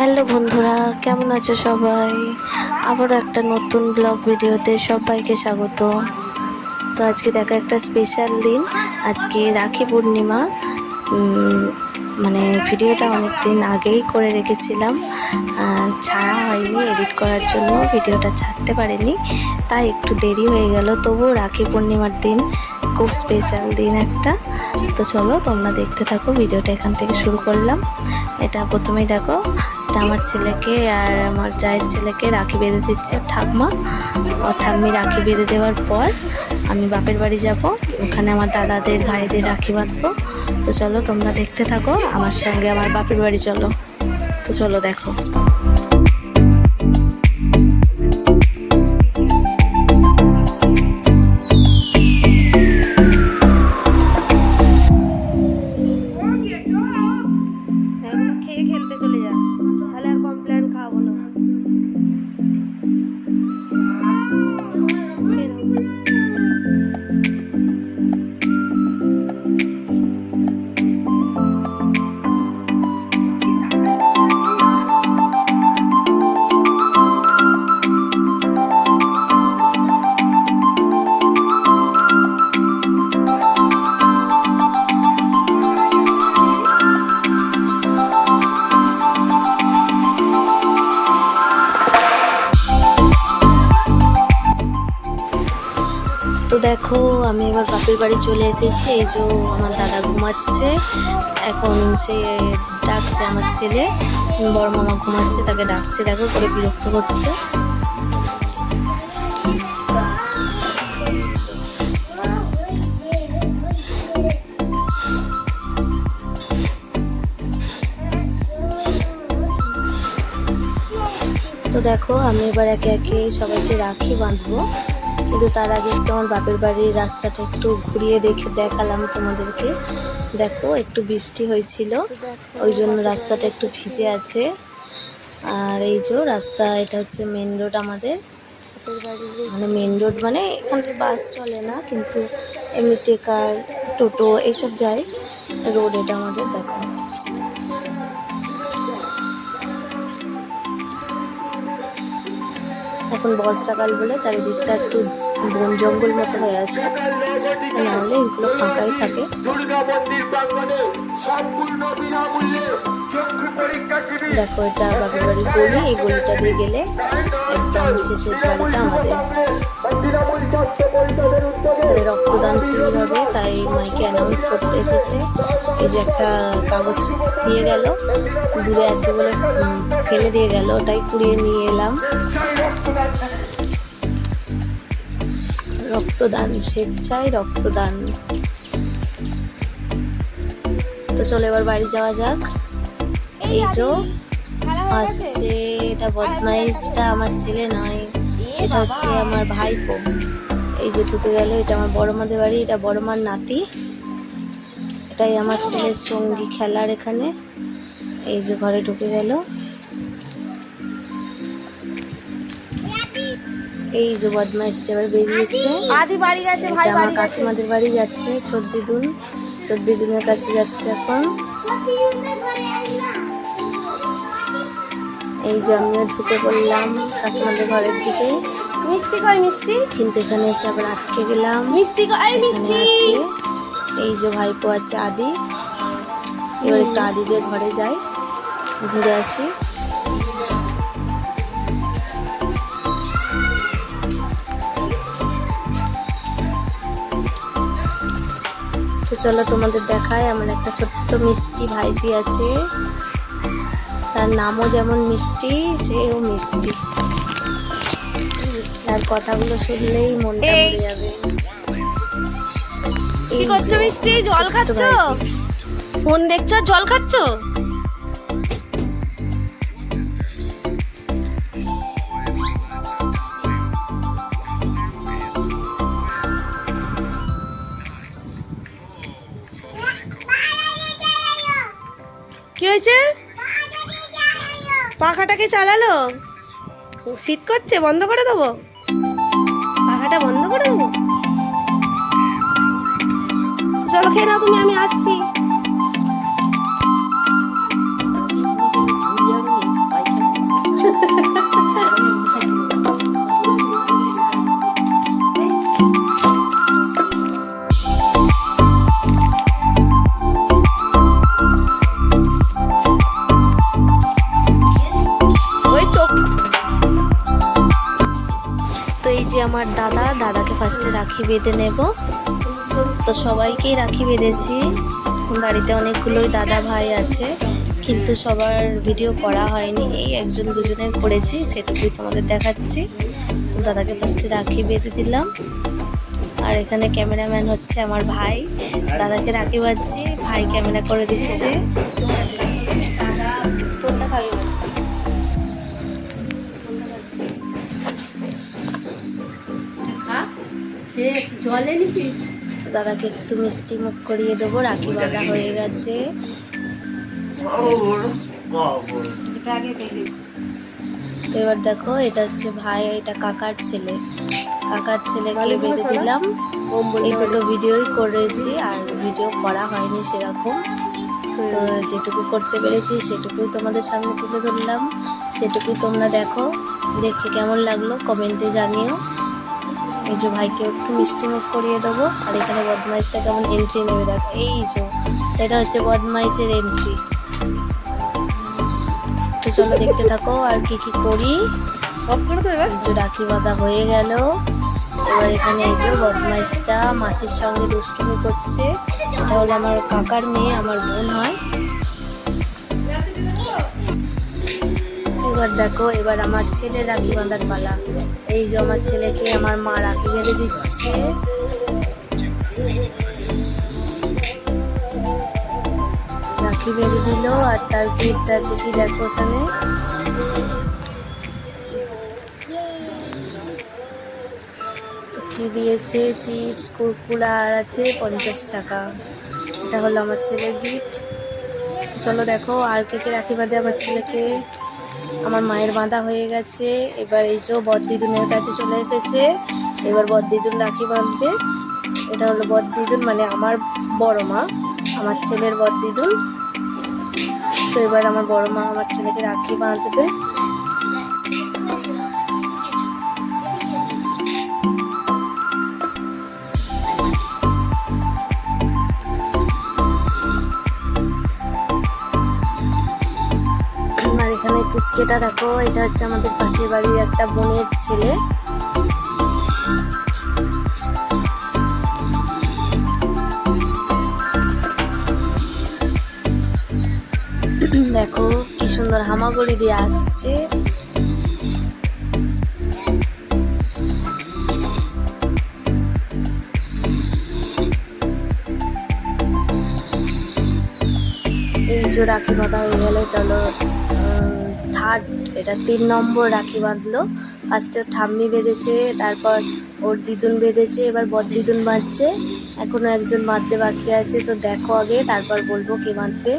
Hello বন্ধুরা, কেমন আছো সবাই? আবারও একটা নতুন ব্লগ ভিডিওতে সবাইকে স্বাগত। তো আজকে দেখা একটা স্পেশাল দিন। আজকে রাখি পূর্ণিমা। মানে ভিডিওটা অনেক দিন আগেই করে রেখেছিলাম। ছাড়া হয়নি এডিট করার জন্য ভিডিওটা ছাড়তে পারিনি। তাই একটু দেরি হয়ে গেল। তবুও রাখি পূর্ণিমার দিন খুব স্পেশাল দিন একটা। তো চলো তোমরা দেখতে থাকো, ভিডিওটা এখান থেকে শুরু করলাম। এটা প্রথমেই দেখো আমার ছেলেকে আর আমার জায়ের ছেলেকে রাখি বেঁধে দিচ্ছে ঠাকমা। ও ঠাম্মি রাখি বেঁধে দেওয়ার পর আমি বাপের বাড়ি যাব। ওখানে আমার দাদাদের, ভাইদের রাখি বাঁধবো। তো চলো তোমরা দেখতে থাকো, আমার সঙ্গে আমার বাপের বাড়ি চলো। তো চলো দেখো। দেখো, আমি এবার বাপের বাড়ি চলে এসেছি। এই যে আমার দাদা ঘুমাচ্ছে। এখন সে ডাকছে আমার ছেলে। বড় মামা ঘুমাচ্ছে, তাকে ডাকছে। দেখো করে বিরক্ত করছে। তো দেখো, আমি এবার একে একে সবাইকে রাখি, বাঁধবো। কিন্তু তার আগে একটু আমার বাপের বাড়ির রাস্তাটা একটু ঘুরিয়ে দেখে দেখালাম তোমাদেরকে। দেখো, একটু বৃষ্টি হয়েছিল, ওই জন্য রাস্তাটা একটু ভিজে আছে। আর এই যে রাস্তা, এটা হচ্ছে মেন রোড আমাদের। মানে মেন রোড মানে এখানে বাস চলে না, কিন্তু এমনি টেকার, টোটো, এসব যায়। রোড এটা আমাদের, দেখো। এখন বর্ষাকাল বলে চারিদিকটা একটু বন জঙ্গল মতো হয়ে আছে। নাহলে এগুলো ফাঁকাই থাকে। দেখো এটা বাপের বাড়ির গলি। এই গলিটা দিয়ে গেলে একদম শেষের বাড়িটা আমাদের। রক্তদান শিবির হবে তাই মাইকে অ্যানাউন্স করতে এসেছে। এই যে একটা কাগজ দিয়ে গেল দূরে আছে বলে ফেলে দিয়ে গেল ওটাই কুড়িয়ে নিয়ে এলাম। রক্তদান স্বেচ্ছায় রক্তদান। তো চলো এবার বাড়ি যাওয়া যাক। এই যে আসছে এটা বদমাইশটা আমার ছেলে নয় এটা হচ্ছে আমার ভাইপো। এই যে ঢুকে গেল এটা আমার বড় মাদের বাড়ি এটা বড় মার নাতি। এটাই আমার ছেলের সঙ্গী খেলার এখানে। এই যে ঘরে ঢুকে গেল। এই যে বদমাইশটা এবার বেরিয়েছে। আদি বাড়ি গেছে ভাই এটা আমার কাকিমাদের বাড়ি যাচ্ছে ছদ্দিদুন ছদ্দিদুনের কাছে যাচ্ছে এখন। এই যে আমিও ঢুকে পড়লাম কাকিমাদের ঘরের দিকে। মিষ্টি কই মিষ্টি? কিন্তু এখানে এসে আবার আটকে গেলাম। মিষ্টি কই মিষ্টি! আছে এই যে ভাইপো আছে আদি। এবার একটু আদিদের ঘরে যাই ঘুরে আসি। চলো তোমাদের দেখায় আমার একটা ছোট্ট মিষ্টি ভাইজি আছে। তার নামও যেমন মিষ্টি সেও মিষ্টি। তার কথাগুলো শুনলেই মনটা। ভরে যাবে। কি এই করছ মিষ্টি? জল খাচ্ছ? ফোন দেখছ? জল খাচ্ছো? হয়েছে? পাখাটাকে চালালো? শীত করছে, বন্ধ করে দেবো? পাখাটা বন্ধ করে দেবো? চলো খেয়ে তুমি, আমি আসছি। আমার দাদা, দাদাকে ফার্স্টে রাখি বেঁধে নেব। তো সবাইকেই রাখি বেঁধেছি। বাড়িতে অনেকগুলোই দাদা ভাই আছে, কিন্তু সবার ভিডিও করা হয়নি। এই একজন দুজনের করেছি, সেটুকুই তোমাদের দেখাচ্ছি। তো দাদাকে ফার্স্টে রাখি বেঁধে দিলাম। আর এখানে ক্যামেরাম্যান হচ্ছে আমার ভাই। দাদাকে রাখি বাজছি ভাই ক্যামেরা করে দিচ্ছে। দাদাকে একটু মিষ্টি মুখ করিয়ে দেবো রাখি বাঁধা হয়ে গেছে। তো এবার দেখো এটা হচ্ছে ভাই এটা কাকার ছেলে। কাকার ছেলেকে বেঁধে দিলাম। এই দুটো ভিডিওই করেছি আর ভিডিও করা হয়নি সেরকম। তো যেটুকু করতে পেরেছি সেটুকুই তোমাদের সামনে তুলে ধরলাম। সেটুকুই তোমরা দেখো দেখে কেমন লাগল কমেন্টে জানিও। এই যে ভাইকে একটু মিষ্টি মুখ করিয়ে দেবো। আর এখানে বদমাইশটা কেমন এন্ট্রি নেবে দেখো। এই যে এটা হচ্ছে বদমাইশের এন্ট্রি তো চলো দেখতে থাকো আর কি কি করি। রাখি বাঁধা হয়ে গেল। এবার এখানে এই যে বদমাইশটা মাসির সঙ্গে দুষ্টুমি করছে। এটা হলো আমার কাকার মেয়ে আমার বোন হয়। এবার দেখো, এবার আমার ছেলে রাখি বাঁধার পালা। এই যে আমার ছেলেকে আমার মা রাখি বেঁধে দিচ্ছে। রাখি বেঁধে দিল, আর তার গিফট আছে কি দেখো ওখানে? দিয়েছে? চিপস, কুরকুরা আর আছে পঞ্চাশ টাকা। এটা হলো আমার ছেলের গিফট চলো দেখো, আর কে কে রাখি বাঁধে আমার ছেলেকে? আমার মায়ের বাঁধা হয়ে গেছে। এবার এই যে বদ্দিদুনের কাছে চলে এসেছে। এবার বদ্দিদুন রাখি বাঁধবে। এটা হলো বদ্দিদুন মানে আমার বড় মা, আমার ছেলের বদ্দিদুন। তো এবার আমার বড় মা আমার ছেলেকে রাখি বাঁধবে। পুচকেটা দেখো, এটা হচ্ছে আমাদের পাশের বাড়ির একটা বোনের ছেলে। দেখো, কি সুন্দর হামাগুড়ি দিয়ে আসছে। এই যে রাখি বাঁধা হয়ে গেল, এটা থার্ড এটা তিন নম্বর রাখি বাঁধলো। ফার্স্টে ঠাম্মি বেঁধেছে, তারপর ওর দিদুন বেঁধেছে, এবার বদ দিদুন বাঁধছে। এখনও একজন বাঁধতে বাকি আছে, তো দেখো আগে, তারপর বলব কে বাঁধবে।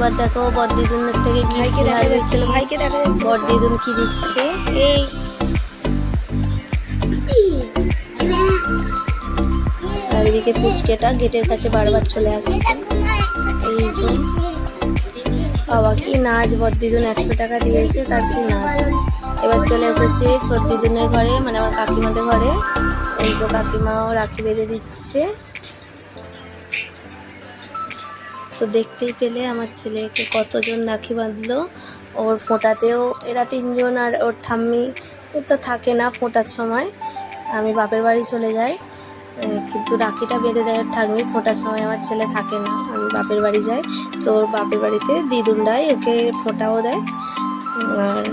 এবার দেখো বদ দিদুনের থেকে কি যাচ্ছে বদ কি দিচ্ছে? এই। আর এদিকে পুচকেটা গেটের কাছে বারবার চলে আসছে। এই যে বাবা কি নাচ বদ্দিদুন একশো টাকা দিয়েছে তার কি নাচ? এবার চলে এসেছে ছদ্দিদুনের ঘরে মানে আমার কাকিমাদের ঘরে। এই যে কাকিমাও রাখি বেঁধে দিচ্ছে। তো দেখতেই পেলে আমার ছেলেকে কতজন রাখি বাঁধলো। ওর ফোঁটাতেও এরা তিনজন আর ওর ঠাম্মি তো থাকে না ফোঁটার সময়। আমি বাপের বাড়ি চলে যাই কিন্তু রাখিটা বেঁধে দেয় ঠাকুমি ফোঁটার সময় আমার ছেলে থাকে না, আমি বাপের বাড়ি যাই। তো ওর বাপের বাড়িতে দিদুনরাই ওকে ফোঁটাও দেয়, আর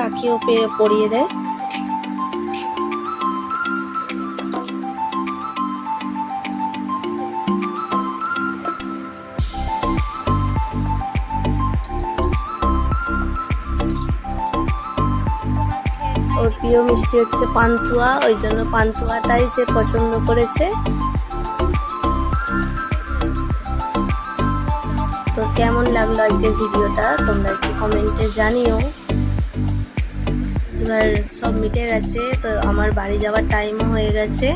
রাখিও পরিয়ে দেয়। প্রিয় মিষ্টি হচ্ছে পান্তুয়া, ওই জন্য পান্তুয়াটাই সে পছন্দ করেছে। তো কেমন লাগল আজকের ভিডিওটা? তোমরা একটু কমেন্টে জানিও। এবার সব মিটে গেছে, তো আমার বাড়ি যাওয়ার টাইমও হয়ে গেছে।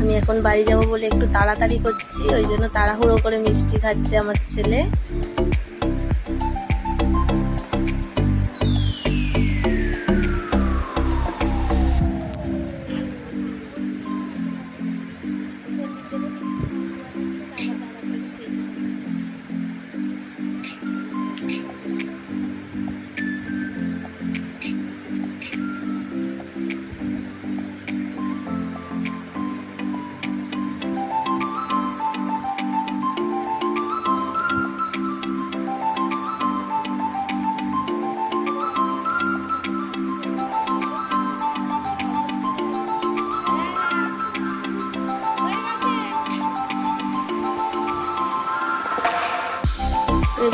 আমি এখন বাড়ি যাব বলে একটু তাড়াতাড়ি করছি, ওই জন্য তাড়াহুড়ো করে মিষ্টি খাচ্ছে আমার ছেলে।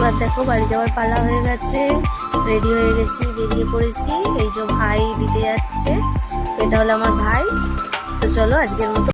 এবার দেখো বাড়ি যাওয়ার পালা হয়ে গেছে রেডি হয়ে গেছি, বেরিয়ে পড়েছি। এই যে ভাই দিতে যাচ্ছে এটা হলো আমার ভাই। তো চলো আজকের মতো